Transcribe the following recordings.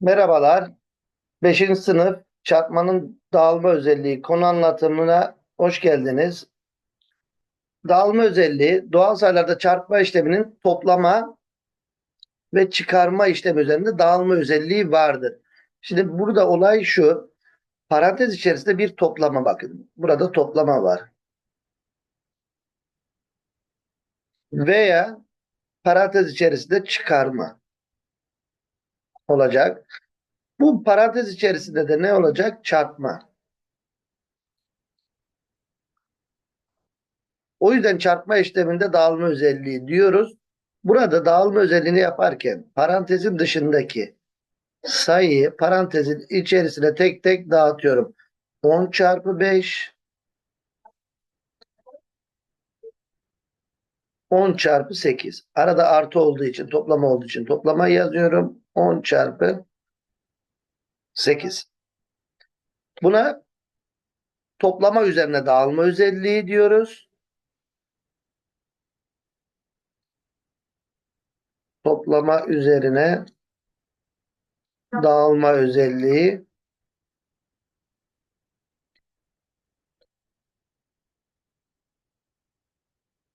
Merhabalar. 5. sınıf çarpmanın dağılma özelliği konu anlatımına hoş geldiniz. Dağılma özelliği doğal sayılarda çarpma işleminin toplama ve çıkarma işlemi üzerinde dağılma özelliği vardır. Şimdi burada olay şu. Parantez içerisinde bir toplama bakın. Burada toplama var. Veya parantez içerisinde çıkarma olacak. Bu parantez içerisinde de ne olacak? Çarpma. O yüzden çarpma işleminde dağılma özelliği diyoruz. Burada dağılma özelliğini yaparken parantezin dışındaki sayıyı parantezin içerisine tek tek dağıtıyorum. 10 çarpı 5 10 çarpı 8. Arada artı olduğu için toplama olduğu için toplama yazıyorum. 10 çarpı 8. Buna toplama üzerine dağılma özelliği diyoruz. Toplama üzerine dağılma özelliği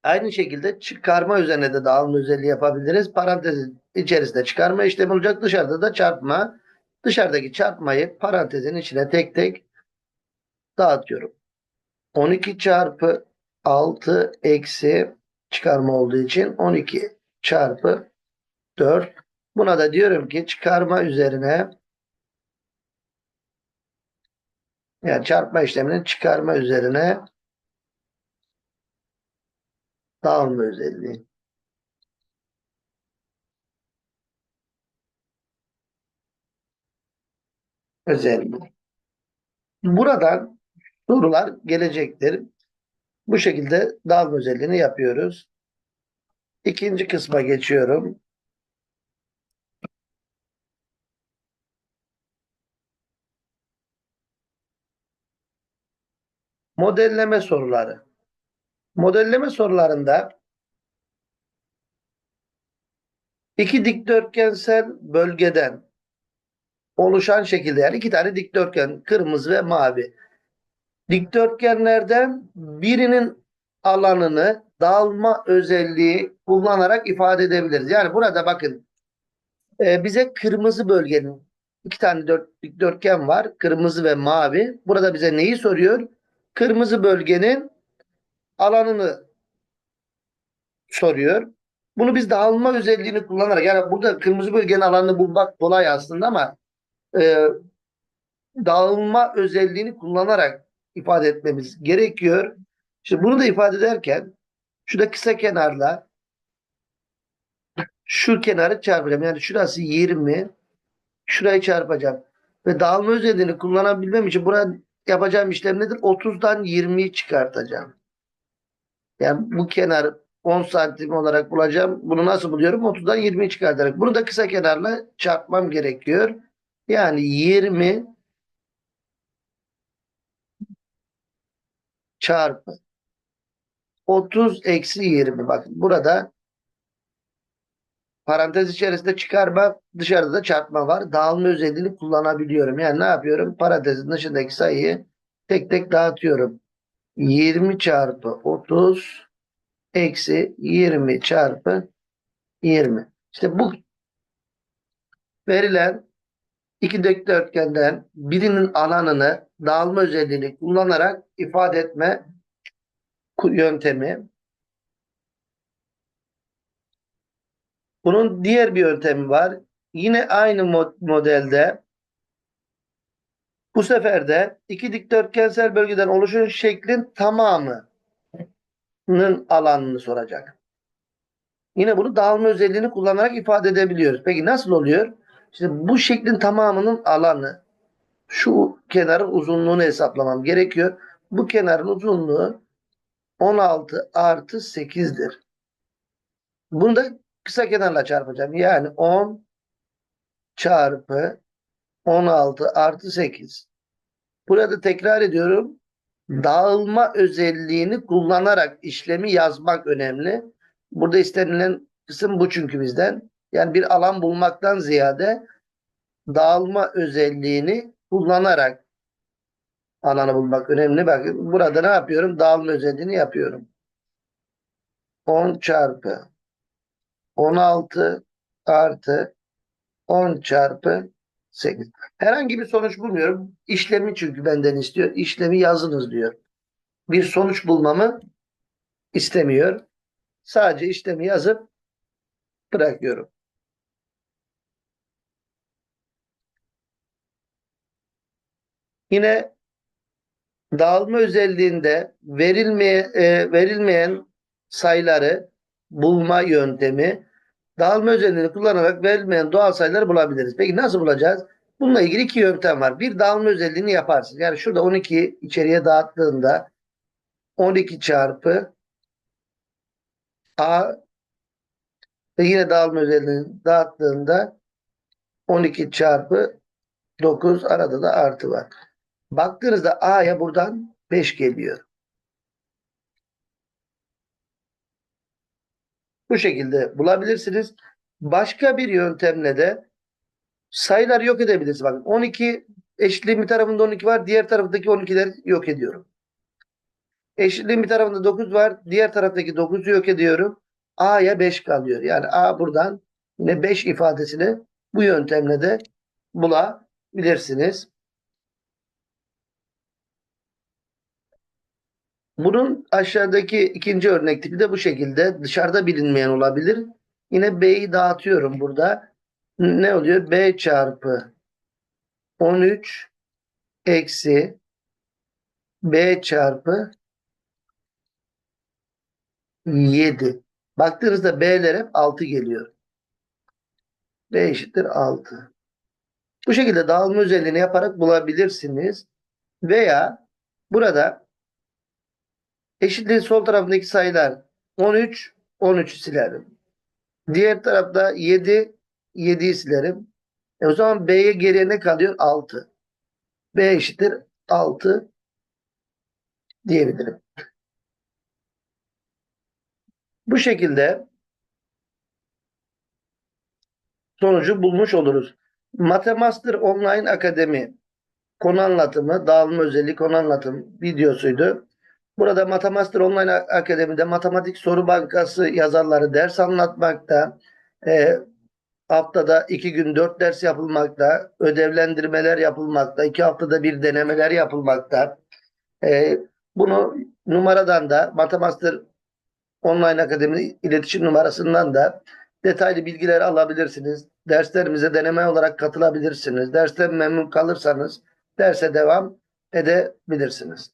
Aynı şekilde çıkarma üzerine de dağılma özelliği yapabiliriz. Parantezin içerisinde çıkarma işlemi olacak. Dışarıda da çarpma. Dışarıdaki çarpmayı parantezin içine tek tek dağıtıyorum. 12 çarpı 6 eksi çıkarma olduğu için 12 çarpı 4. Buna da diyorum ki çıkarma üzerine yani çarpma işleminin çıkarma üzerine dağılma özelliği. Özelliği. Buradan sorular gelecektir. Bu şekilde dağılma özelliğini yapıyoruz. İkinci kısma geçiyorum. Modelleme soruları. Modelleme sorularında iki dikdörtgensel bölgeden oluşan şekilde yani iki tane dikdörtgen kırmızı ve mavi. Dikdörtgenlerden birinin alanını dağılma özelliği kullanarak ifade edebiliriz. Yani burada bakın e, bize kırmızı bölgenin iki tane dört, dikdörtgen var. Kırmızı ve mavi. Burada bize neyi soruyor? Kırmızı bölgenin alanını soruyor. Bunu biz dağılma özelliğini kullanarak yani burada kırmızı bölgenin alanını bulmak kolay aslında ama e, dağılma özelliğini kullanarak ifade etmemiz gerekiyor. Şimdi bunu da ifade ederken şurada kısa kenarla şu kenarı çarpacağım. Yani şurası 20 şurayı çarpacağım. Ve dağılma özelliğini kullanabilmem için burada yapacağım işlem nedir? 30'dan 20'yi çıkartacağım. Yani bu kenar 10 santim olarak bulacağım. Bunu nasıl buluyorum? 30'dan 20'yi çıkartarak. Bunu da kısa kenarla çarpmam gerekiyor. Yani 20 çarpı 30 eksi 20. Bakın burada parantez içerisinde çıkarma dışarıda da çarpma var. Dağılma özelliğini kullanabiliyorum. Yani ne yapıyorum? Parantezin dışındaki sayıyı tek tek dağıtıyorum. 20 çarpı 30 eksi 20 çarpı 20. İşte bu verilen iki dikdörtgenden birinin alanını dağılma özelliğini kullanarak ifade etme yöntemi. Bunun diğer bir yöntemi var. Yine aynı mod- modelde bu sefer de iki dikdörtgensel bölgeden oluşan şeklin tamamının alanını soracak. Yine bunu dağılma özelliğini kullanarak ifade edebiliyoruz. Peki nasıl oluyor? İşte bu şeklin tamamının alanı şu kenarın uzunluğunu hesaplamam gerekiyor. Bu kenarın uzunluğu 16 artı 8'dir. Bunu da kısa kenarla çarpacağım. Yani 10 çarpı 16 artı 8. Burada tekrar ediyorum. Dağılma özelliğini kullanarak işlemi yazmak önemli. Burada istenilen kısım bu çünkü bizden. Yani bir alan bulmaktan ziyade dağılma özelliğini kullanarak alanı bulmak önemli. Bakın burada ne yapıyorum? Dağılma özelliğini yapıyorum. 10 çarpı 16 artı 10 çarpı 8. Herhangi bir sonuç bulmuyorum. İşlemi çünkü benden istiyor. İşlemi yazınız diyor. Bir sonuç bulmamı istemiyor. Sadece işlemi yazıp bırakıyorum. Yine dağılma özelliğinde verilmeye, e, verilmeyen sayıları bulma yöntemi dağılma özelliğini kullanarak verilmeyen doğal sayıları bulabiliriz. Peki nasıl bulacağız? Bununla ilgili iki yöntem var. Bir dağılma özelliğini yaparsın. Yani şurada 12 içeriye dağıttığında 12 çarpı A ve yine dağılma özelliğini dağıttığında 12 çarpı 9 arada da artı var. Baktığınızda A'ya buradan 5 geliyor. Bu şekilde bulabilirsiniz. Başka bir yöntemle de sayıları yok edebilirsiniz. Bakın 12 eşitliğin bir tarafında 12 var. Diğer taraftaki 12'leri yok ediyorum. Eşitliğin bir tarafında 9 var. Diğer taraftaki 9'u yok ediyorum. A'ya 5 kalıyor. Yani A buradan yine 5 ifadesini bu yöntemle de bulabilirsiniz. Bunun aşağıdaki ikinci örnek tipi de bu şekilde. Dışarıda bilinmeyen olabilir. Yine B'yi dağıtıyorum burada. Ne oluyor? B çarpı 13 eksi B çarpı 7. Baktığınızda B'ler hep 6 geliyor. B eşittir 6. Bu şekilde dağılma özelliğini yaparak bulabilirsiniz. Veya burada eşitliğin sol tarafındaki sayılar 13, 13'ü silerim. Diğer tarafta 7, 7'yi silerim. E o zaman B'ye geriye ne kalıyor? 6. B eşittir 6 diyebilirim. Bu şekilde sonucu bulmuş oluruz. Matemaster Online Akademi konu anlatımı, dağılma özelliği konu anlatım videosuydu. Burada Matemaster Online Akademi'de matematik soru bankası yazarları ders anlatmakta. E, haftada iki gün dört ders yapılmakta. Ödevlendirmeler yapılmakta. iki haftada bir denemeler yapılmakta. E, bunu numaradan da Matemaster Online Akademi iletişim numarasından da detaylı bilgiler alabilirsiniz. Derslerimize deneme olarak katılabilirsiniz. Dersten memnun kalırsanız derse devam edebilirsiniz.